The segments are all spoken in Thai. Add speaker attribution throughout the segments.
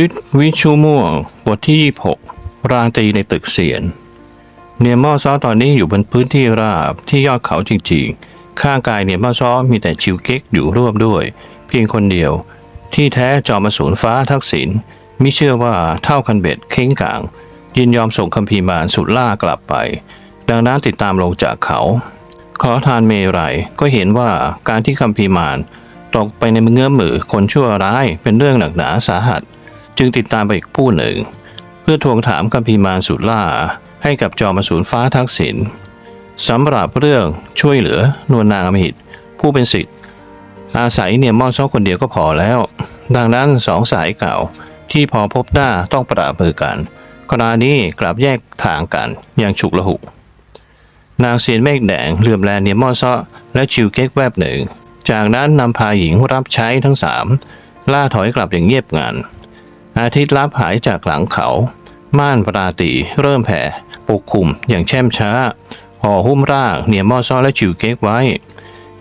Speaker 1: ฤทธิ์วิชูม่วงบทที่ 26 รางตรีในตึกเสียน เนียมอซอตอนนี้อยู่บนพื้นที่ราบที่ยอดเขาจริงๆ ข้างกายเนียมอซอมีแต่ชิวเก๊กอยู่ร่วมด้วย เพียงคนเดียว ที่แท้จอมาสูนฟ้าทักษิณมิเชื่อว่าเท่าคันเบ็ดเค้งกลาง ยินยอมส่งคัมภีร์มารสุดล่ากลับไป ดังนั้นติดตามลงจากเขา ขอทานเมรัยก็เห็นว่าการที่คัมภีร์มารตกไปในเงื้อมมือคนชั่วร้ายเป็นเรื่องหนักหนาสาหัส จึงติดตามไปอีกผู้หนึ่ง เพื่อทวงถามคัมภีมารสุดล่า ให้กับจอมสูนฟ้าทักษิณสำหรับเรื่องช่วยเหลือนวลนางอมหิตผู้เป็นสิทธิ์ อาศัยเนี่ยมอซอคนเดียวก็พอแล้ว ดังนั้นสองสายเก่าที่พอพบหน้าต้องปราบมือกันกรณีนี้กลับแยกทางกันอย่างฉุกละหุกนางเสียนเมฆแดงเหลื่อมแลเนียมอซอและชิวเก๊กแวบหนึ่ง จากนั้นนำพาหญิงรับใช้ทั้งสามล่าถอยกลับอย่างเงียบงัน อาทิตย์ลับหายจากหลังเขา ม่านปราตีเริ่มแผ่ปกคลุมอย่างแช่มช้าห่อหุ้มร่างเนียมอซอและจิวเก๊กไว้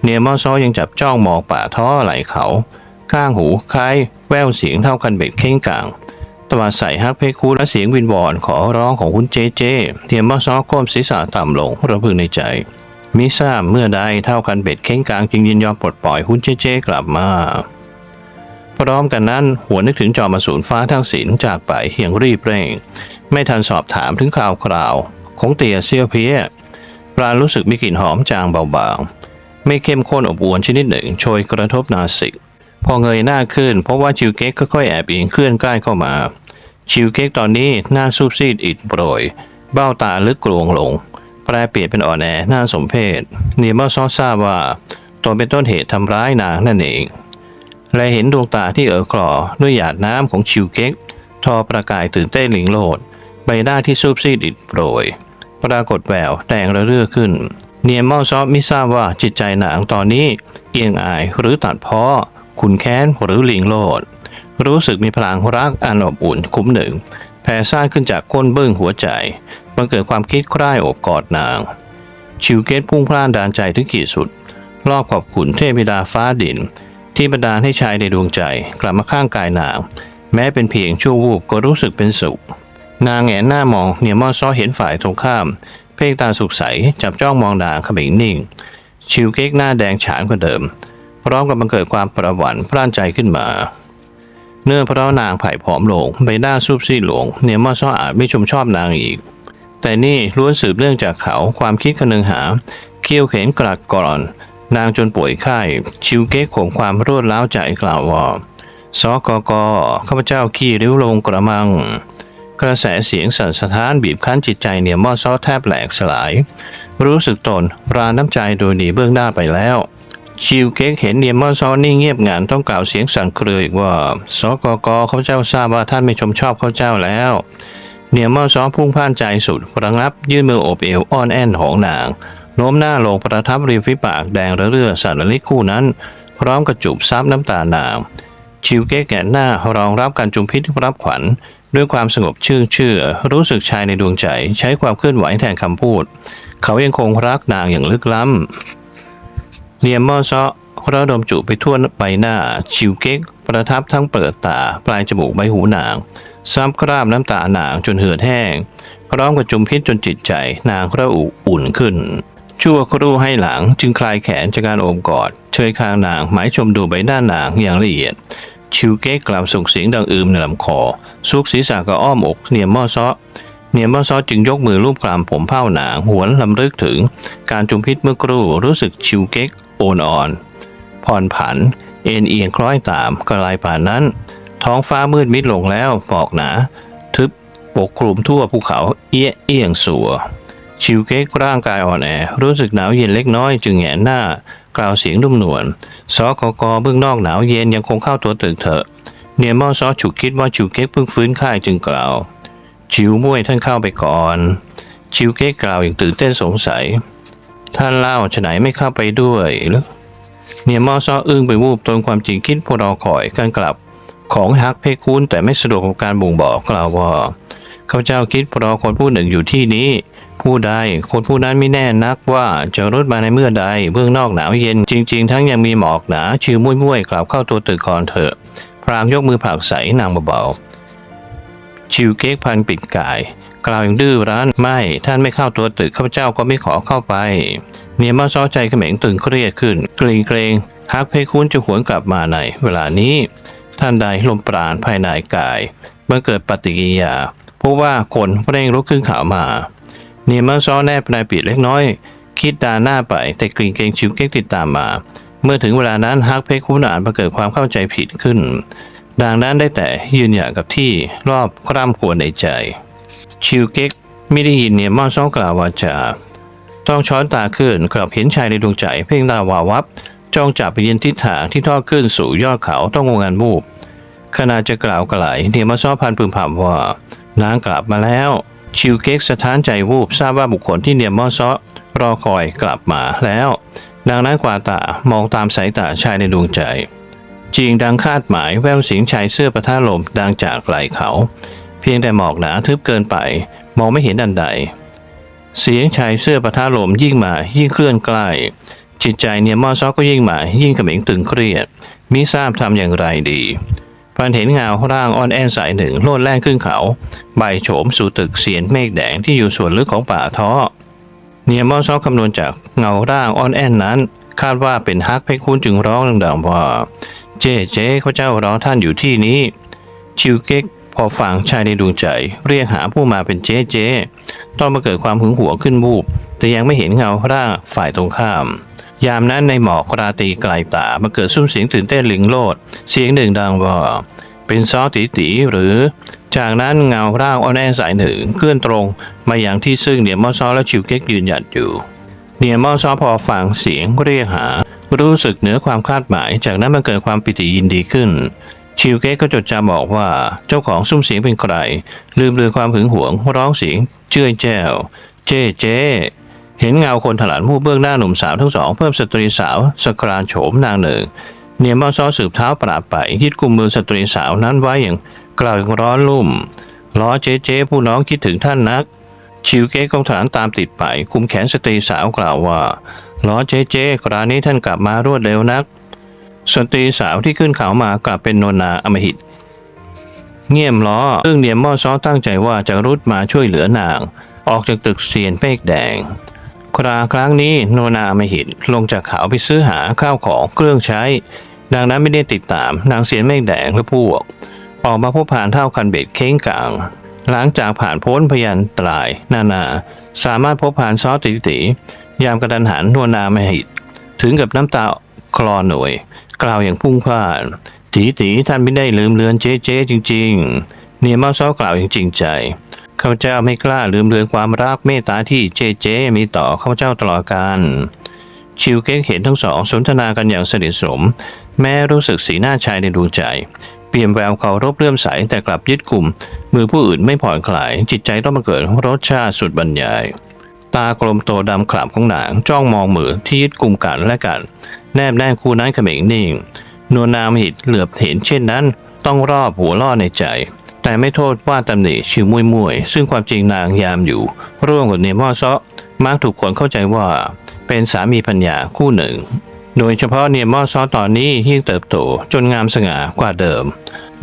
Speaker 1: เนียมอซอยังจับจ้องมองป่าท้อไหลเขา ข้างหูคล้ายแววเสียงเท่ากันเบ็ดเข่งกลางตวาดใส่ฮักเพคูและเสียงวินวอนขอร้องของคุณเจเจเนียมอซอก้มศีรษะต่ำลงระพึงในใจมิทราบเมื่อใดเท่ากันเบ็ดเข่งกลางจึงยินยอมปลดปล่อยคุณเจเจกลับมา พร้อมกันนั้นหัวนึกถึงจอมาสูนฟ้าทั้งสินจากไปอย่างรีบเร่ง ไม่ทันสอบถามถึงคราวคราวของเตียเซียวเพียปลารู้สึกมีกลิ่นหอมจางเบาๆ ไม่เข้มข้นอบอวนชนิดหนึ่งโชยกระทบนาสิก พอเงยหน้าขึ้นเพราะว่าชิวเก๊กค่อยๆแอบอียงเคลื่อนใกล้เข้ามา ชิวเก๊กตอนนี้หน้าซูบซีดอิดโปรย เบ้าตาลึกกลวงลง แปรเปลี่ยนเป็นอ่อนแอหน้าสมเพชเนียมอซอทราบว่าตนเป็นต้นเหตุทำร้ายนางนั่นเอง และเห็นดวงตาที่เอ๋อคลอด้วยหยาดน้ำของชิวเก๊กทอประกายตื่นเต้นหลิงโลด ใบหน้าที่ซูบซีดอิดโปรย ปรากฏแววแดงระเรื่อขึ้น เนียมเมาซอฟไม่ทราบว่าจิตใจนางตอนนี้ เอียงอายหรือตัดพ้อขุนแค้นหรือหลิงโลด รู้สึกมีพลังรักอันอบอุ่นคุ้มหนึ่งแผ่ซ่านขึ้นจากก้นเบื้องหัวใจบังเกิดความคิดใคร่อบกอดนาง ชิวเกตพุ่งพล่านดานใจถึงขีดสุดรอบขอบขุนเทพิดาฟ้าดิน ที่บันดาลให้ชายในดวงใจกลับมาข้างกายนาง แม้เป็นเพียงชั่ววูบก็รู้สึกเป็นสุข นางแงนหน้ามองเนียมอซ้อเห็นฝ่ายตรงข้าม เพ่งตาสุขใสจับจ้องมองนางขมิงนิ่ง ชิวเก๊กหน้าแดงฉานกว่าเดิม พร้อมกับบังเกิดความประหวั่นพร่านใจขึ้นมา เนื่องเพราะนางไผ่ผอมลงใบหน้าซูบซีดหลงเนียมอซ้ออาจไม่ชมชอบนางอีก แต่นี่ล้วนสืบเนื่องจากเขาความคิดคนึงหา เคี่ยวเข็นกรัดกร่อน นางจนป่วยไข้ ชิวเก๊กข่มความรวดร้าวใจกล่าวว่าสกกข้าพเจ้าขี้ริ้วลงกระมัง กระแสเสียงสั่นสะท้านบีบคั้นจิตใจเนียมอซอแทบแหลกสลาย รู้สึกตนราน้ำใจโดยหนีเบื้องหน้าไปแล้วชิวเก๊กเห็นเนียมอซอนี่เงียบงันต้องกล่าวเสียงสั่นเครืออีกว่า สกกข้าพเจ้าทราบว่าท่านไม่ชมชอบข้าพเจ้าแล้ว เนียมอซอพุ่งพ่านใจสุดระงับยื่นมือโอบเอวอ้อนแอนของนาง โน้มหน้าลงประทับริมฝีปากแดงระเรื่อสันลิคู่นั้น พร้อมกระจุบซับน้ำตานางชิวเก้แก่หน้ารองรับการจุมพิษรับขวัญ ด้วยความสงบชื่อเชื่อ รู้สึกชายในดวงใจ ใช้ความเคลื่อนไหวแทนคำพูด เขายังคงรักนางอย่างลึกล้ำเนียมมอซอระดมจูบไปทั่วใบหน้า ชิวเก๊ก ประทับทั้งเปิดตา ปลายจมูกใบหูนางซ้ำคราบน้ำตาหนางจนเหือดแห้ง พร้อมกับจุมพิษจนจิตใจนางระอุอุ่นขึ้น ชั่วครู่ให้หลังจึงคลายแขนจากการโอบกอด เชยคางนางหมายชมดูใบหน้านางอย่างละเอียด ชิวเก๊กกล่าวส่งเสียงดังอืมในลำคอ ซุกศีรษะกับอ้อมอกเนียมม่อซอเนียมม่อซอจึงยกมือลูบคลำผมเผ้าหนางหวนลำลึกถึง การจุมพิษเมื่อครู่รู้สึกชิวเก๊กโอนอ่อนผ่อนผัน เอ็นเอียงคล้อยตามกลายป่านนั้น ท้องฟ้ามืดมิดลงแล้วปอกหนา ทึบปกคลุมทั่วภูเขาเอี้ยเอียงสัว ชิวเก๊กร่างกายอ่อนแอ รู้สึกหนาวเย็นเล็กน้อยจึงแหงนหน้า กล่าวเสียงนุ่มนวลสกกเบื้องนอกหนาวเย็นยังคงเข้าตัวตึกเถอะ เนียมอซอฉุกคิดว่าชิวเก๊กเพิ่งฟื้นไข้จึงกล่าว ชิวม่วยท่านเข้าไปก่อน ชิวเก๊กกล่าวอย่างตื่นเต้นสงสัย ท่านเล่าฉไหนไม่เข้าไปด้วยหรือเนียมอซออึ้งไปวูบตนความจริงคิดพวกเราคอยการกลับ ของฮักเพคูนแต่ไม่สะดวกกับการบ่งบอกกล่าวว่าข้าเจ้าคิดเพราะคนผู้หนึ่งอยู่ที่นี้ ผู้ใดคนผู้นั้นไม่แน่นักว่าจะรุดมาในเมื่อใดเบื้องนอกหนาวเย็นจริง ๆ ทั้งยังมีหมอกหนาชิวมุ้ยมุ้ยๆกลับเข้าตัวตึกก่อนเถอะ พรางยกมือผลักใสนางเบาๆชิวเก๊กพันปิดกายกล่าวอย่างดื้อรั้นไม่ท่านไม่เข้าตัวตึกข้าพเจ้าก็ไม่ขอเข้าไปเนียมาซ้อใจเขม็งตึงเครียดขึ้น เกรงเกรงฮักเพคุ้นจะหวนกลับมาในเวลานี้ ท่านใดลมปราณภายในกายเมื่อเกิดปฏิกิริยาพบว่าคนเร่งลุกขึ้นข่าวมา เนียมาซ้อแนบนายปีดเล็กน้อย คิดดาหน้าไปแต่กรีงเกงชิวเก๊กติดตามมา เมื่อถึงเวลานั้นฮักเพคุ้นอ่านมาเกิดความเข้าใจผิดขึ้น ดังนั้นได้แต่ยืนหยัดกับที่รอบคร่ำควรในใจ ชิวเก๊กไม่ได้ยินเนี่ยมอซ้อกล่าววาจา ต้องช้อนตาขึ้นกลับเห็นชายในดวงใจ เพ่งตาวาวับจ้องจับไปยันทิศทางที่ทอดขึ้นสู่ยอดเขาต้องงงงันมูบขณะจะกล่าวกะไหลเนี่ยมาซ้อพันพึมพำว่านางกลับมาแล้ว ชิวเก๊กสะท้านใจวูบทราบว่าบุคคลที่เนียมมอซอรอคอยกลับมาแล้ว ดังนั้นกว่าตามองตามสายตาชายในดวงใจจริงดังคาดหมายแววเสียงชายเสื้อประท่าลมดังจากไหลเขา เพียงแต่หมอกหนาทึบเกินไป มองไม่เห็นอันใด เสียงชายเสื้อประท่าลมยิ่งมายิ่งเคลื่อนใกล้ จิตใจเนี่ยมอซอก็ยิ่งมายิ่งเขม็งตึงเครียดมิทราบทำอย่างไรดี พันเห็นเงาร่างอ่อนแอนสายหนึ่งโลดแล่นขึ้นเขา ใบโฉมสู่ตึกเสียนเมฆแดงที่อยู่ส่วนลึกของป่าท้อเนียมอซอกคำนวณจากเงาร่างอ่อนแอนนั้น คาดว่าเป็นฮักเพชรคุณจึงร้องดังๆว่าเจ๊เจ๊เขาเจ้ารอท่านอยู่ที่นี้ ชิวเก๊กพอฟังชายในดวงใจ เรียกหาผู้มาเป็นเจ๊เจ๊ต้องมาเกิดความหึงหวงขึ้นบูบแต่ยังไม่เห็นเงาร่างฝ่ายตรงข้าม ยามนั้นในหมอกราตรีไกลตามาเกิดซุ้มเสียงตื่นเต้นลิงโลด เสียงหนึ่งดังว่าเป็นซอตีตีหรือ จากนั้นเงาร่างอ่อนแอสายหนึ่งเคลื่อนตรงมาอย่างที่ซึ่งเนียมอซอและชิวเก๊กยืนหยัดอยู่เนียมอซอพอฟังเสียงเรียกหา รู้สึกเหนือความคาดหมาย จากนั้นมันเกิดความปิติยินดีขึ้น ชิวเก๊กก็จดจำบอกว่าเจ้าของซุ้มเสียงเป็นใคร ลืมเลือนความหึงหวง ร้องเสียงเจ้ยแจ้ว เจ้เจ้ เห็นเงาคนถลันผู้เบื้องหน้าหนุ่มสาวทั้งสองเพิ่มสตรีสาวสกรานโฉมนางหนึ่งเนียมอซอสืบเท้าปราบไปยึดกลุ่มมือสตรีสาวนั้นไว้อย่างกล่าวอย่างร้อนลุ่ม ล้อเจ๊เจ๊ผู้น้องคิดถึงท่านนัก ชิวเก๊กองฐานตามติดไปคุมแขนสตรีสาวกล่าวว่า ล้อเจ๊เจ๊คราวนี้ท่านกลับมารวดเร็วนัก สตรีสาวที่ขึ้นเขามากลับเป็นโนนาอมหิต เงียมล้อซึ่งเนียมมอซอตั้งใจว่าจะรุดมาช่วยเหลือนาง ออกจากตึกเซียนเมฆแดง คราครั้งนี้โนนาอมหิตลงจากเขาไปซื้อหาข้าวของเครื่องใช้ ดังนั้นไม่ได้ติดตามนางเสียนเมฆแดงและพวก ออกมาพบผ่านเท่าคันเบ็ดเค้งกลาง หลังจากผ่านพ้นพยันตราย นานา สามารถพบผ่านซอติติยามกระดันหันโนนาไม่หิตถึงกับน้ำตาคลอหน่วย กล่าวอย่างพุ่งพลานตีตีท่านไม่ได้ลืมเลือนเจ๊เจ๊จริง ๆ เนียมาซอกล่าวอย่างจริงใจ ข้าพเจ้าไม่กล้าลืมเลือนความรักเมตตาที่เจ๊เจมีต่อข้าพเจ้าตลอดกาลชิวเก๊กเห็นทั้งสองสนทนากันอย่างสนิทสนมแม้รู้สึกสีหน้าชายในดวงใจ เปลี่ยนแววเคารพเลื่อมใสแต่กลับยึดกลุ่ม มือผู้อื่นไม่ผ่อนคลาย จิตใจต้องมาเกิดรสชาติสุดบรรยาย ตากลมโตดำขลับของหนางจ้องมองมือที่ยึดกลุ่มกันและกัน แนบแน่คู่นั้นเขม็งนิ่งนวลนามหิตเหลือบเห็นเช่นนั้น ต้องรอบหัวล่อในใจ แต่ไม่โทษว่าตำหนิชิวมุยมุยซึ่งความจริงนางยามอยู่ ร่วมกับเนมอซะมักถูกคนเข้าใจว่า เป็นสามีพัญญาคู่หนึ่ง โดยเฉพาะเนียมอซอตอนนี้ยิ่งเติบโตจนงามสง่ากว่าเดิม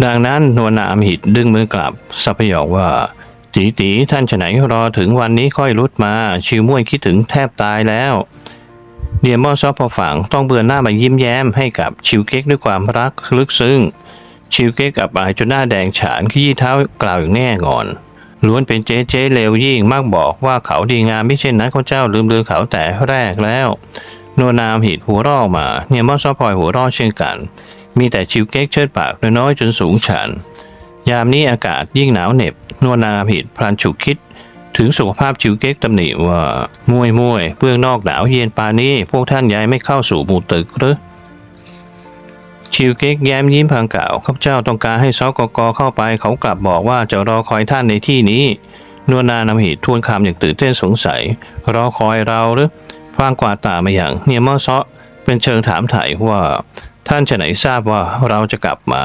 Speaker 1: ดังนั้นนวลนามหิตดึงมือกลับสัพยอกว่าตีตีท่านฉไหนรอถึงวันนี้ค่อยรุดมา ชิวม่วยคิดถึงแทบตายแล้วเนียมอซอพอฝังต้องเบือนหน้ามายิ้มแย้มให้กับชิวเก๊กด้วยความรักลึกซึ้ง ชิวเก๊กกับอายจนหน้าแดงฉานขี้เท้ากล่าวอย่างแน่งอน ล้วนเป็นเจ๊เจ๊เลวยิ่งมากบอกว่าเขาดีงามไม่เช่นนั้นเขาเจ้าลืมลือเขาแต่แรกแล้วนวนามหิดหัวรอออกมาเนี่ยมอซอพลอยหัวรอเช่นกัน มีแต่ชิวเก๊กเชิดปากน้อยจนสูงชัน ยามนี้อากาศยิ่งหนาวเหน็บนวนามหิดพลันฉุกคิด ถึงสุขภาพชิวเก๊กตำหนิว่ามวยมวยเบื้องนอกหนาวเย็นปานนี้ พวกท่านย้ายไม่เข้าสู่หมู่ตึกหรือ ชิวเก๊กแย้มยิ้มพางกล่าวข้าพเจ้าต้องการให้ซอกกเข้าไปเขากลับบอกว่าจะรอคอยท่านในที่นี้นวลนานำหิตทวนคำอย่างตื่นเต้นสงสัย รอคอยเราหรือพลางกวาดตามาอย่าง เนียมอซาะเป็นเชิงถามถ่ายว่า ท่านจะไหนทราบว่าเราจะกลับมา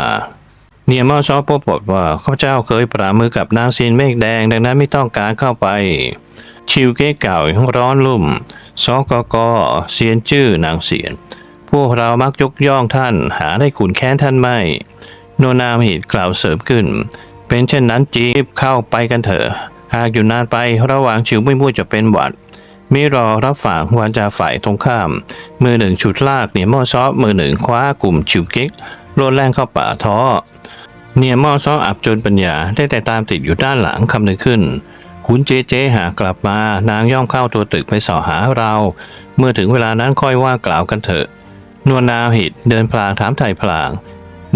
Speaker 1: เนียมอซอปบทว่าข้าพเจ้าเคยปรามือกับนางซีนเมฆแดง ดังนั้นไม่ต้องการเข้าไป ชิวเก้เก่าร้อนลุ่มซอกกเซียนจื้อนางเสียน พวกเรามักยกย่องท่านหาได้ขุนแค้นท่านไม่ โนนาหิตกล่าวเสริมขึ้น เป็นเช่นนั้นจีบเข้าไปกันเถอะ หากอยู่นานไประหว่างชิวไม่มู่จะเป็นหวัดมิรอรับฝากวาจาฝ่ายตรงข้าม มือหนึ่งฉุดลากเนี่ยม้อซอมือหนึ่งคว้ากลุ่มชิวเก๊กโลดแล่งเข้าป่าท้อ เนี่ยม้อซออับจนปัญญาได้แต่ตามติดอยู่ด้านหลังคำหนึ่งขึ้นคุณเจเจหากกลับมานางย่อมเข้าตัวตึกไปสอหาเรา เมื่อถึงเวลานั้นค่อยว่ากล่าวกันเถอะ นวลนาวหิตเดินพลางถามไถ่พลาง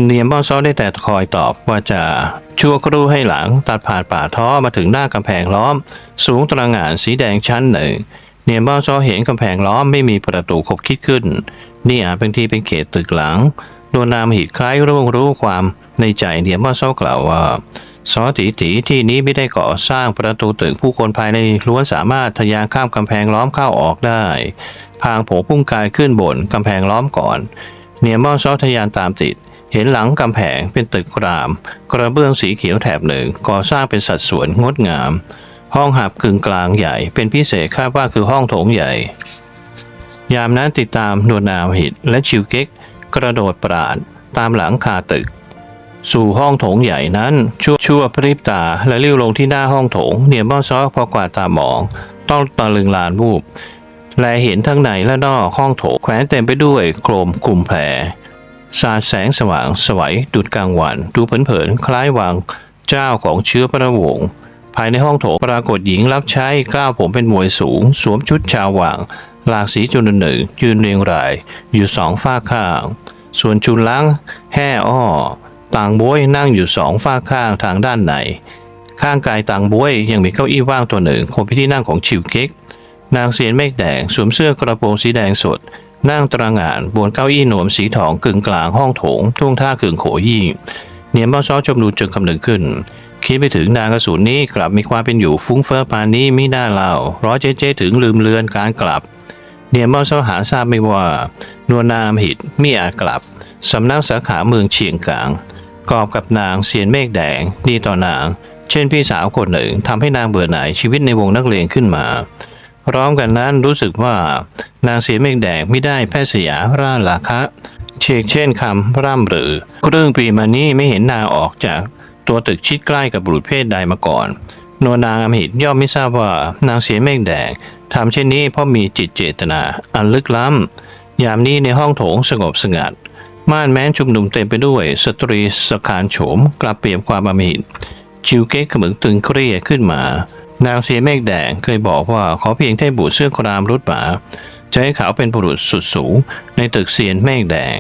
Speaker 1: เนียมบ้อซอได้แต่คอยตอบว่าจะชั่วครู่ให้หลังตัดผ่านป่าท้อมาถึงหน้ากำแพงล้อม สูงตระหง่านสีแดงชั้นหนึ่งเนียมบ้อซอเห็นกำแพงล้อมไม่มีประตูขบคิดขึ้น นี่อาจเป็นที่เป็นเขตตึกหลังนวลนามหิตคล้ายรู้รู้ความในใจเนียมบ้อซอกล่าวว่า ซอตีตีที่นี้ไม่ได้ก่อสร้างประตูตึกผู้คนภายในล้วนสามารถทะยานข้ามกำแพงล้อมเข้าออกได้ พางโผพุ่งกายขึ้นบนกำแพงล้อมก่อน เนียมอนซอทะยานตามติด เห็นหลังกำแพงเป็นตึกราม กระเบื้องสีเขียวแถบหนึ่งก่อสร้างเป็นสัดส่วนงดงาม ห้องหับกึ่งกลางใหญ่ เป็นพิเศษคาดว่าคือห้องโถงใหญ่ ยามนั้นติดตามนวนาวหิตและชิวเก๊กกระโดดปราดตามหลังคาตึก สู่ห้องโถงใหญ่นั้นชั่วชั่วพริบตาและเลี้ยวลงที่หน้าห้องโถงเนียมบ้อซอกพอกวาดตามอง ต้องตะลึงลานวูบและเห็นทั้งในและนอกห้องโถงแขวนเต็มไปด้วยโครมกลุ่มแผลสาดแสงสว่างสวัยดุดกลางวัน ดูเผินๆคล้ายวางเจ้าของเชื้อพระวงศ์ภายในห้องโถงปรากฏหญิงรับใช้กล้าวผมเป็นมวยสูง สวมชุดชาวว่างหลากสีจุนหนึ่งยืนเรียงราย อยู่สองฝ้าข้าง ส่วนจุนล้างแห่อ้อ ต่างบวยนั่งอยู่สองฝ้าข้างทางด้านในข้างกายต่างบวยยังมีเก้าอี้ว่างตัวหนึ่งคงเป็นที่นั่งของชิวเก๊กนางเสียนเมฆแดงสวมเสื้อกระโปรงสีแดงสด นั่งตระหง่านบนเก้าอี้หนวมสีทองกึ่งกลางห้องโถงทุ่งท่าขึงโขยี่เนียมบ้าซ้อชมดูจึงคำนึงขึ้น คิดไปถึงนางกระสุนนี้กลับมีความเป็นอยู่ฟุ้งเฟ้อปานนี้ไม่น่าเล่าร้อเจ๊เจ๊ถึงลืมเลือนการกลับ เนียมบ้าซ้อหาทราบไม่ว่านวลนามหิตมิอาจกลับสำนักสาขาเมืองเชียงกลาง กอบกับนางเสียนเมฆแดง ดีต่อนาง เช่นพี่สาวคนหนึ่งทำให้นางเบื่อหน่ายชีวิตในวงนักเลงขึ้นมาพร้อมกันนั้นรู้สึกว่านางเสียนเมฆแดงไม่ได้แพทย์สยาร่าราคะเชกเช่นคำร่ำหรือครึ่งปีมานี้ไม่เห็นนางออกจากตัวตึกชิดใกล้กับบุรุษเพศใดมาก่อนนวนางอมหิตย่อมไม่ทราบว่านางเสียนเมฆแดงทำเช่นนี้เพราะมีจิตเจตนา อันลึกล้ำ ยามนี้ในห้องโถงสงบสงัด ม่านแม้นชุมนุมเต็มไปด้วยสตรีสขานโฉมกลับเปลี่ยนความอมหิตชิวเก๊กขมึงตึงเครียดขึ้นมา นางเสียเมฆแดงเคยบอกว่าขอเพียงแค่บูดเสื้อครามรุดหมาจะให้เขาเป็นบุรุษสุดสูงในตึกเสียนเมฆแดง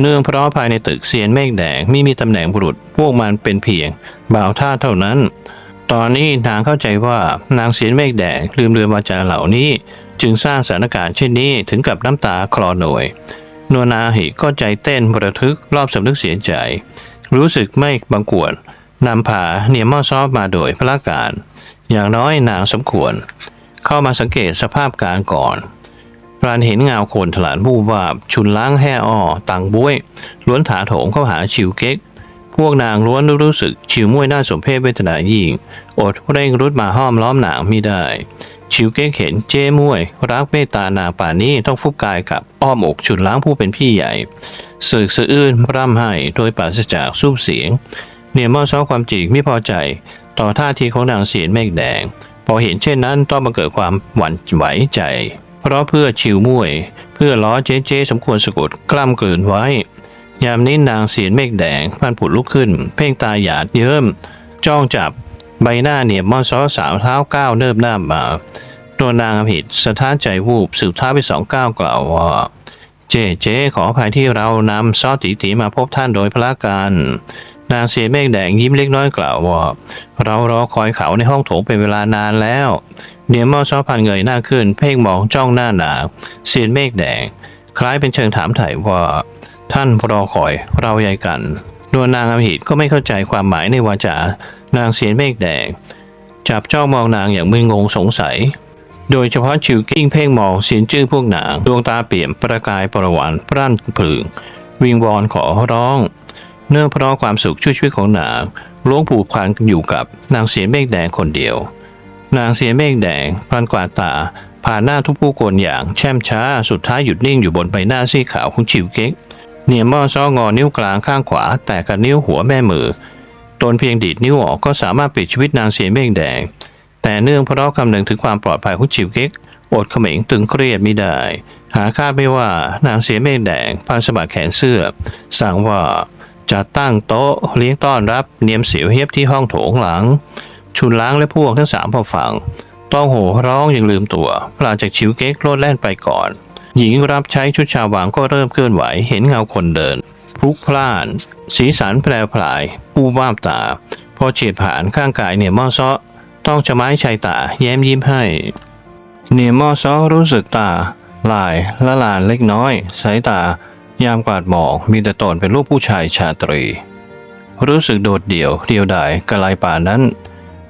Speaker 1: เนื่องเพราะภายในตึกเสียนเมฆแดงไม่มีตำแหน่งบุรุษพวกมันเป็นเพียงบ่าวท่าเท่านั้น ตอนนี้นางเข้าใจว่านางเสียนเมฆแดงลืมเรือนวาจาเหล่านี้ จึงสร้างสถานการณ์เช่นนี้ถึงกับน้ำตาคลอหน่วย นวลนาหิก็ใจเต้นระทึกรอบสำนึกเสียใจ รู้สึกไม่บังกวนนำผาเนียมอซอบมาโดยพระการ อย่างน้อยนางสมควร เข้ามาสังเกตสภาพการก่อนพรานเห็นเงาโคนถลานบูบวาบ ชุนล้างแห่อ้อต่างบ้วย ล้วนถาโถงเข้าหาชิวเก๊ก วกนางล้วนรู้สึกชิวมวยน่าสมเพชเวทนายิ่ง อดเร่งรุดมาห้อมล้อมหนางไม่ได้ ชิวเก้งเห็นเจ้มวย รักเมตตานางป่านนี้ต้องฟุบกายกับอ้อมอกฉุดล้างผู้เป็นพี่ใหญ่สึกสะอื้นร่ำไห้โดยปราศจากสูบเสียง เนียมอซ้อความจริงไม่พอใจ ต่อท่าทีของนางเสียนเมฆแดง พอเห็นเช่นนั้นต้องมาเกิดความหวั่นไหวใจ เพราะเพื่อชิวมวย เพื่อล้อเจ๊เจ๊สมควรสะกดกล้ำกลืนไว้ ยามนี้นางเสียนเมฆแดงพันผุดลุกขึ้น เพ่งตาหยาดเยิ้มจ้องจับใบหน้าเนี่ยมอนซอสาวเท้าก้าวเนิบหน้ามา ตัวนางอภิตสะท้านใจวูบสืบท้าไปสองก้าวกล่าวว่าเจ๊เจ๊ขออภัยที่เรานำซอตีตีมาพบท่านโดยพละการนางเสียเมฆแดงยิ้มเล็กน้อยกล่าวว่า เรารอคอยเขาในห้องโถงเป็นเวลานานแล้วเดี๋ยวมอซอพันเงยหน้าขึ้น เพ่งมองจ้องหน้าหนาเสียนเมฆแดง คล้ายเป็นเชิงถามไถ่ว่า ท่านรอคอยเราใหญ่กันดวนนางอภิตก็ไม่เข้าใจความหมายในวาจา นางเสียนเมฆแดง จับจ้องมองนางอย่างมึนงงสงสัย โดยเฉพาะชิวกิ้งเพ่งมองเสียนจื้อพวกนาง ดวงตาเปี่ยมประกายประวันพรั่นพรึงวิงวอนขอร้อง เนื่องเพราะความสุขช่วยชีวิตของนางล้วงผูกพันอยู่กับนางเสียนเมฆแดงคนเดียว นางเสียนเมฆแดงพลันกวาดตาผ่านหน้าทุกผู้คนอย่างแช่มช้าสุดท้ายหยุดนิ่งอยู่บนใบหน้าซีขาวของชิวเก๊ก เนียมมอซ้องอนิ้วกลางข้างขวา แต่กับนิ้วหัวแม่มือ ตนเพียงดีดนิ้วออกก็สามารถปิดชีวิตนางเสียนเม่งแดง แต่เนื่องเพราะคำนึงถึงความปลอดภัยของจิวเก๊กอดเขม็งตึงเครียดไม่ได้ หาคาดไม่ว่านางเสียเม่งแดงพานสะบัดแขนเสื้อ สั่งว่าจะตั้งโต๊ะเลี้ยงต้อนรับเนียมเสียวเฮียบที่ห้องโถงหลัง ชุนล้างและพวกทั้งสามพอฟัง ต้องโห่ร้องอย่างลืมตัวหลังจากชิวเก๊กโลดแล่นไปก่อน หญิงรับใช้ชุดชาวหวังก็เริ่มเคลื่อนไหวเห็นเงาคนเดินพลุกพล่าน สีสันแปรปลายปูวาบตา พอเฉียดผ่านข้างกายเนี่ยมอซ้อต้องชะไม้ชายตา แย้มยิ้มให้ เนียมอซ้อรู้สึกตา ลายละลานเล็กน้อย สายตา ยามกวาดหมอกมีแต่ตนเป็นลูกผู้ชายชาตรี รู้สึกโดดเดี่ยวเดียวดายกะลป่านนั้น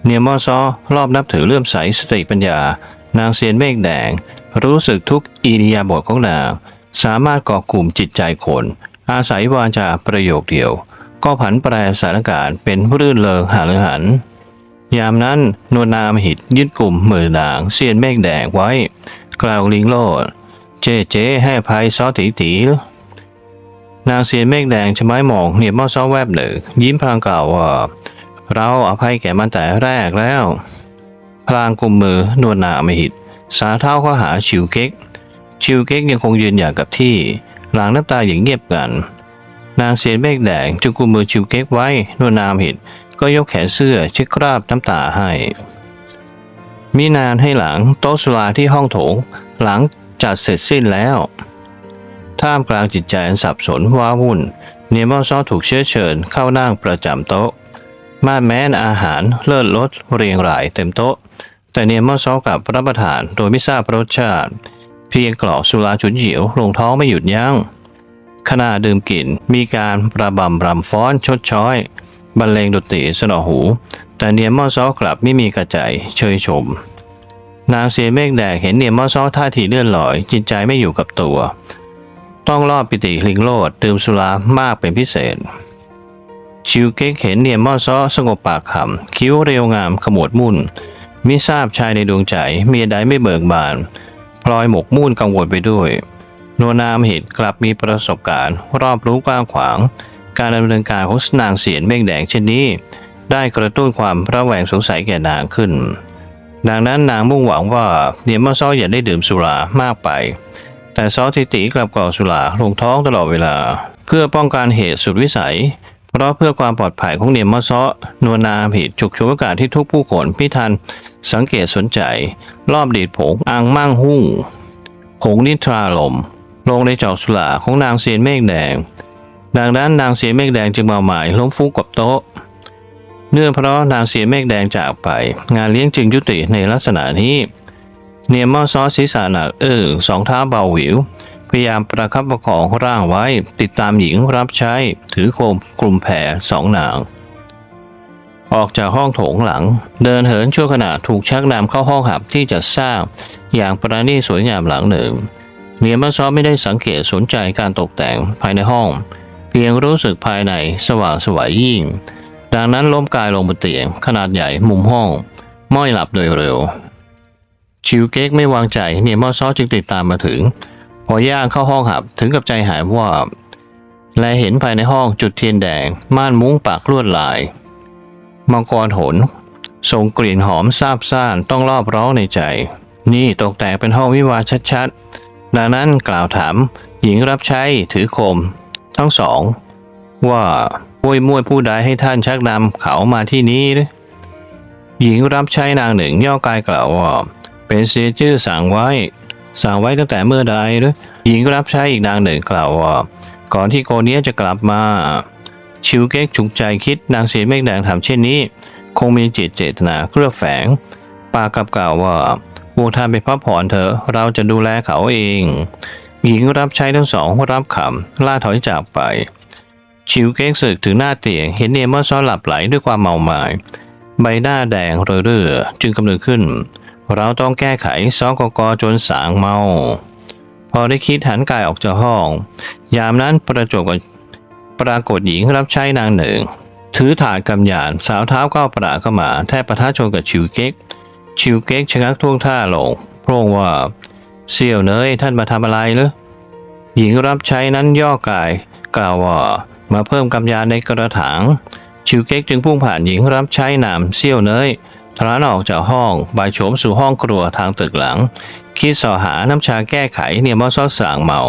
Speaker 1: เนียมอซอรอบนับถือเลื่อมใสสติปัญญา นางเซียนเมฆแดง รู้สึกทุกอิริยาบถของนางสามารถก่อกลุ่มจิตใจคน อาศัยวาจาประโยคเดียว ก็ผันแปรสถานการณ์เป็นรื่นเริงหารือหัน ยามนั้นนวลนามหิตยึดกลุ่มมือนางเซียนเมฆแดงไว้ กล่าวลิงโลด เจ๊เจ๊ให้ภัยซอตีตีนางเซียนเมฆแดงชะไม้หมองเหนียบมอซ้อแวบหนึ่งยิ้มพลางกล่าวว่า เราอภัยแก่มันแต่แรกแล้ว พลางกุมมือนวลนามหิต สาเท้าเข้าหาชิวเก๊กชิวเก๊กยังคงยืนอย่างกับที่หลังน้ำตาอย่างเงียบกัน นางเซียนเมฆแดงจึงกุมมือชิวเก๊กไว้นวนามหิตก็ยกแขนเสื้อเช็ดคราบน้ำตาให้ มีนานให้หลังโต๊ะสุราที่ห้องโถงหลังจัดเสร็จสิ้นแล้ว ท่ามกลางจิตใจอันสับสนว้าวุ่น เนียมอซอถูกเชื้อเชิญเข้านั่งประจำโต๊ะ มาดแม้นอาหารเลิศรสเรียงรายเต็มโต๊ะ แต่เนียมอซอกับรับประทานโดยไม่ทราบรสชาติ เพียงกรอกสุราฉุนเฉียวลงท้องไม่หยุดยัง้งขณะดื่มกินมีการประบำรำฟ้อนชดช้อย บรรเลงดนตรีสนอหู แต่เนียมอซอกลับไม่มีกระใจเชยชม นางเสียเมฆแดงเห็นเนียมอซอท่าทีเลื่อนลอย จิตใจไม่อยู่กับตัว ต้องรอบปิติลิงโลดดื่มสุรามากเป็นพิเศษชิวเก๊กเห็นเนียมมอซอสงบปากคำคิ้วเรียวงามขมวดมุ่น มิทราบชายในดวงใจเมียใดไม่เบิกบาน พลอยหมกมุ่นกังวลไปด้วยนวนามเหตุกลับมีประสบการณ์ รอบรู้กว้างขวาง การดำเนินการของนางเสียนเมฆแดงเช่นนี้ ได้กระตุ้นความระแวงสงสัยแก่นางขึ้น ดังนั้นนางมุ่งหวังว่าเนียมมอซ้ออย่าได้ดื่มสุรามากไป แต่ซอทิติกลับก่อสุราลงท้องตลอดเวลา เพื่อป้องกันเหตุสุดวิสัย เพราะเพื่อความปลอดภัยของเนียมมอซอนวนาผิดฉุกฉวยโอกาสที่ทุกผู้คนพิทัน สังเกตสนใจ รอบดีดผงอังมั่งหุ่งผงนิทราลม ลงในจอกสุราของนางเสียนเมฆแดง ดังนั้นนางเสียนเมฆแดงจึงเมาหมายล้มฟุกกับโต๊ะ เนื่องเพราะนางเสียนเมฆแดงจากไป งานเลี้ยงจึงยุติในลักษณะนี้ เนียมมอซอศีรษะหนักเออสองเท้าเบาหวิว พยายามประคับประคองร่างไว้ ติดตามหญิงรับใช้ ถือโคมกลุ่มแผ่สองนาง ออกจากห้องโถงหลัง เดินเหินชั่วขณะถูกชักนำเข้าห้องหับที่จะสร้าง อย่างประณีตสวยงามหลังหนึ่งเนียมมอซอไม่ได้สังเกตสนใจการตกแต่งภายในห้อง เพียงรู้สึกภายในสว่างสวยยิ่ง ดังนั้นล้มกายลงบนเตียงขนาดใหญ่มุมห้องม้อยหลับโดยเร็ว ชิวเก๊กไม่วางใจเนียมอซอจึงติดตามมาถึง ย่างเข้าห้องหับถึงกับใจหายว่าบและเห็นภายในห้องจุดเทียนแดง ม่านมุ้งปากลวดลายมังกรโหนส่งกลิ่นหอมซาบซ่านต้องรอบร้องในใจ นี่ตกแต่งเป็นห้องวิวาชัดๆดังนั้นกล่าวถาม หญิงรับใช้ถือคม ทั้งสอง ว่าป่วยมวยผู้ใดให้ท่านชักนำเขามาที่นี้หรือหญิงรับใช้นางหนึ่งย่อกายกล่าวว่า เป็นเสียชื่อสั่งไว้ สั่งไว้ตั้งแต่เมื่อใดหรือหญิงรับใช้อีกนางหนึ่งกล่าวว่าก่อนที่โกเนียจะกลับมา ชิวเก๊กฉุกใจคิดนางเสียเมฆแดงถามเช่นนี้ คงมีจิตเจตนาเครือบแฝงปากับกล่าวว่าพวกท่านไปพักผ่อนเถอะเราจะดูแลเขาเอง หญิงรับใช้ทั้งสองรับคำล่าถอยจากไป ชิวเก๊กสึกถึงหน้าเตียงเห็นเนมอซ้อนหลับไหลด้วยความเมาหมาย ใบหน้าแดงเรื่อๆจึงกำเนิดขึ้น เราต้องแก้ไขซอกกจนสางเมา พอได้คิดหันกายออกจากห้อง ยามนั้นประจวบกับปรากฏหญิงรับใช้นางหนึ่ง ถือถาดกำยานสาวเท้าก้าวปราเข้ามา แทบประทะชนกับชิวเก๊ก ชิวเก๊กชะงักท่วงท่าลงพร่งว่าเสี่ยวเนยท่านมาทำอะไรเหรอหญิงรับใช้นั้นย่อกาย กล่าวว่ามาเพิ่มกำยานในกระถาง ชิวเก๊กจึงพุ่งผ่านหญิงรับใช้นามเซี่ยวเนย ทะลันออกจากห้องบายโฉมสู่ห้องครัวทางตึกหลัง คิดสอหาน้ำชาแก้ไขเนียมอซอสางเมา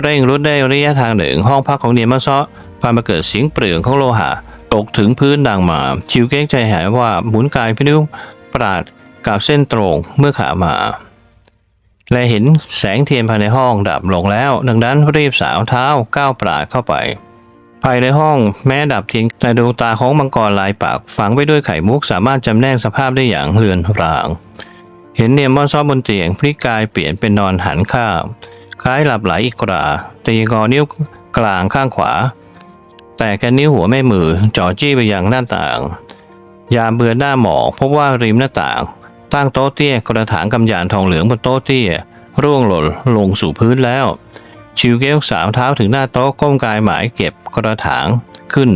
Speaker 1: เร่งรุดได้ระยะทางหนึ่ง ห้องพักของเนียมอซอพามาเกิดเสียงเปลืองของโลหะ ตกถึงพื้นดังมา ชิวเก๊กใจหายว่าหมุนกายพินิ้วปราดกับเส้นตรงเมื่อขามา และเห็นแสงเทียนภายในห้องดับลงแล้ว ดังนั้นรีบสาวเท้าก้าวปราดเข้าไป ภายในห้องแม้ดับทียนแต่ดวงตาของมังกรลายปากฝังไปด้วยไข่มุกสามารถจำแนกสภาพได้อย่างเลือนราง เห็นเนียมมอนซอบบนเตียงพลิกกายเปลี่ยนเป็นนอนหันข้างคล้ายหลับไหลอีกราตีงอนิ้วกลางข้างขวา แต่แกนิ้วหัวแม่มือจ่อจี้ไปยังหน้าต่าง ยามเบือนหน้าหมอกพบว่าริมหน้าต่าง ตั้งโต๊ะเตี้ยกระถางกำยานทองเหลืองบนโต๊ะเตี้ยร่วงหล่นลงสู่พื้นแล้ว ชิวเกลสามเท้าถึงหน้าโต๊ะก้มกายหมายเก็บกระถางขึ้น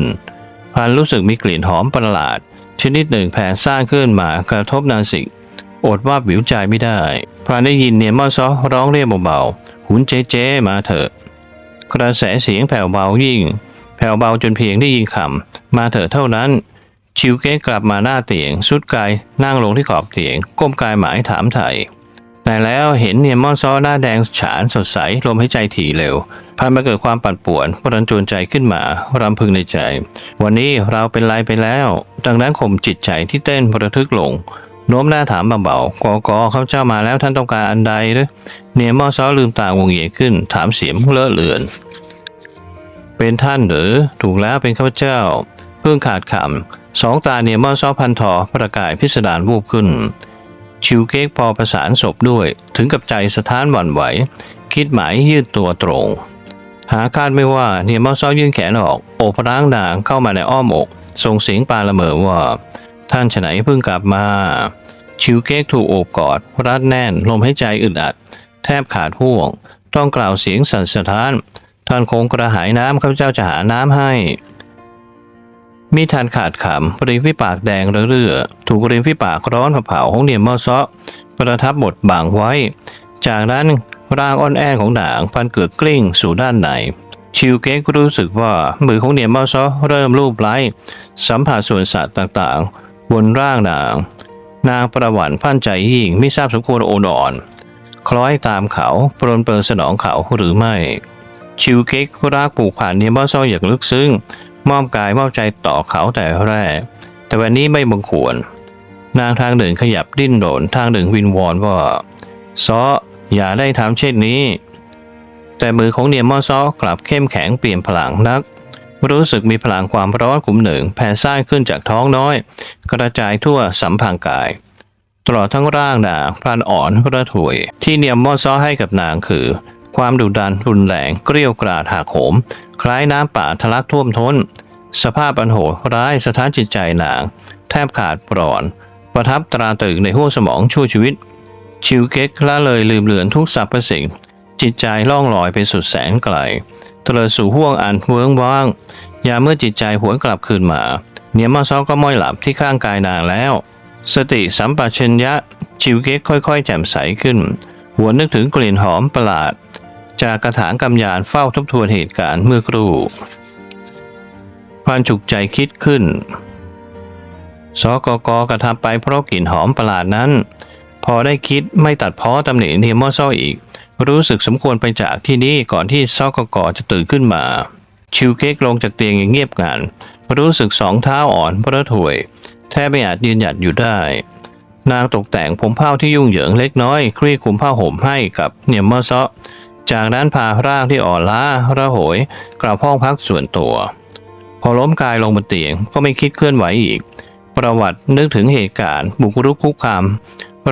Speaker 1: พันรู้สึกมีกลิ่นหอมประหลาด ชนิดหนึ่งแผ่ซ่านขึ้นมากระทบนาสิกอดว่าบิวใจไม่ได้ พรานได้ยินเนียมอนซอร้องเรียกเบาๆ หุนเจ๊เจ๊มาเถอะ กระแสเสียงแผ่วเบายิ่ง แผ่วเบาจนเพียงได้ยินคำมาเถอะเท่านั้น ชิวเก้กลับมาหน้าเตียง สุดกายนั่งลงที่ขอบเตียง ก้มกายหมายถามไถ่ แต่แล้วเห็นเนียมอนซอหน้าแดงฉานสดใสลมหายใจถี่เร็วพันมาเกิดความปั่นป่วนพรันจวนใจขึ้นมารำพึงในใจ วันนี้เราเป็นไรไปแล้ว ดังนั้นข่มจิตใจที่เต้นประทึกลงโน้มหน้าถามเบาๆกอกอเขาเจ้ามาแล้วท่านต้องการอันใดหรือเนียมอนซอลืมตาวงเงียขึ้น ถามเสียงเลอะเลือน เป็นท่านหรือถูกแล้วเป็นข้าพเจ้า เพิ่งขาดคำสองตาเนียมอนซอพันทอประกายพิสดารวูบขึ้น ชิวเก๊กพอประสานศพด้วย ถึงกับใจสะท้านหวั่นไหว คิดหมายยืดตัวตรง หาคาดไม่ว่าเนียมอนซอยื่นแขนออกโอบร่างนางเข้ามาในอ้อมอกส่งเสียงปาละเมอว่า ท่านฉไหนเพิ่งกลับมา ชิวเก๊กถูกโอบกอด รัดแน่นลมหายใจอึดอัด แทบขาดห่วง ต้องกล่าวเสียงสั่นสะท้าน ท่านคงกระหายน้ำข้าพเจ้าจะหาน้ำให้ มีทันขาดขำริมฝีปากแดงเรื่อๆถูกริมฝีปากร้อนเผาๆของเนียมมอซาะประทับบทบางไว้ จากนั้นร่างอ่อนแอของนางพันเกือกกลิ้งสู่ด้านในชิวเก๊กรู้สึกว่ามือของเนียมมอซาะเริ่มลูบไล้สัมผัสส่วนสัตว์ต่างๆ บนร่างนาง นางประวันพันใจยิ่งไม่ทราบสมควรโอนอ่อนคล้อยตามเขาปรนเปิงสนองเขาหรือไม่ ชิวเก๊กรักผูกพันเนียมมอซาะอย่างลึกซึ้ง มอบกายมอบใจต่อเขาแต่แรก แต่วันนี้ไม่บังควร นางทางหนึ่งขยับดิ้นโดนทางหนึ่งวินวอนว่าซออย่าได้ทำเช่นนี้ แต่มือของเนียมมอซอกลับเข้มแข็งเปลี่ยนพลังนัก รู้สึกมีพลังความร้อนขุมหนึ่งแผ่ซ่านขึ้นจากท้องน้อย กระจายทั่วสัมพังกายตลอดทั้งร่างนางพลันอ่อนระถวย ที่เนียมมอซอให้กับนางคือ ความดุดันรุนแรงเกรี้ยวกราดหักโหม คล้ายน้ำป่าทะลักท่วมท้น สภาพอันโหดร้ายสะท้านจิตใจนาง แทบขาดปลอน ประทับตราตึงในห้วงสมองชั่วชีวิต ชิวเก๊กละเลยลืมเลือนทุกสรรพสิ่ง จิตใจล่องลอยไปสุดแสนไกลเตลิดสู่ห้วงอันเวิ้งว่าง ยาเมื่อจิตใจหวนกลับคืนมา เนียมมาซอก็ม้อยหลับที่ข้างกายนางแล้ว สติสัมปชัญญะชิวเก๊กค่อยๆ แจ่มใสขึ้น หัวนนึกถึงกลิ่นหอมประหลาด จากกระถางกำยานเฝ้าทบทวนเหตุการณ์เมื่อครู่พรานฉุกใจคิดขึ้น สกกกระทำไปเพราะกลิ่นหอมประหลาดนั้น พอได้คิดไม่ตัดพ้อตำหนิเนียมอซออีก รู้สึกสมควรไปจากที่นี่ก่อนที่ซอกกจะตื่นขึ้นมา ชิวเก๊กลงจากเตียงอย่างเงียบงันรู้สึกสองเท้าอ่อนเพราะถวย แทบไม่อาจยืนหยัดอยู่ได้ นางตกแต่งผมเผ้าที่ยุ่งเหยิงเล็กน้อย คลี่คลุมผ้าห่มให้กับเนียมอซอ จากนั้นพาร่างที่อ่อนล้าระหย กลับห้องพักส่วนตัว พอล้มกายลงบนเตียงก็ไม่คิดเคลื่อนไหวอีก ประวัตินึกถึงเหตุการณ์ บุกรุกคุกคาม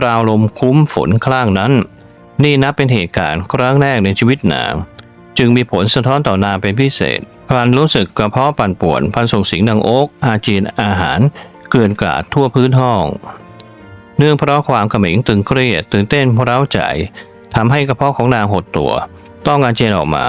Speaker 1: ราวลมคุ้มฝนคลั่งนั้น นี่นับเป็นเหตุการณ์ครั้งแรกในชีวิตนางจึงมีผลสะท้อนต่อนางเป็นพิเศษพันรู้สึกกระเพาะปั่นป่วน พันส่งสิงนางโอ๊กอาเจียนอาหาร เกลื่อนกลาดทั่วพื้นห้อง เนื่องเพราะความขมิงตึงเครียดตื่นเต้นเพราะเร้าใจ ทำให้กระเพาะของนางหดตัว ต้องอาเจียนออกมา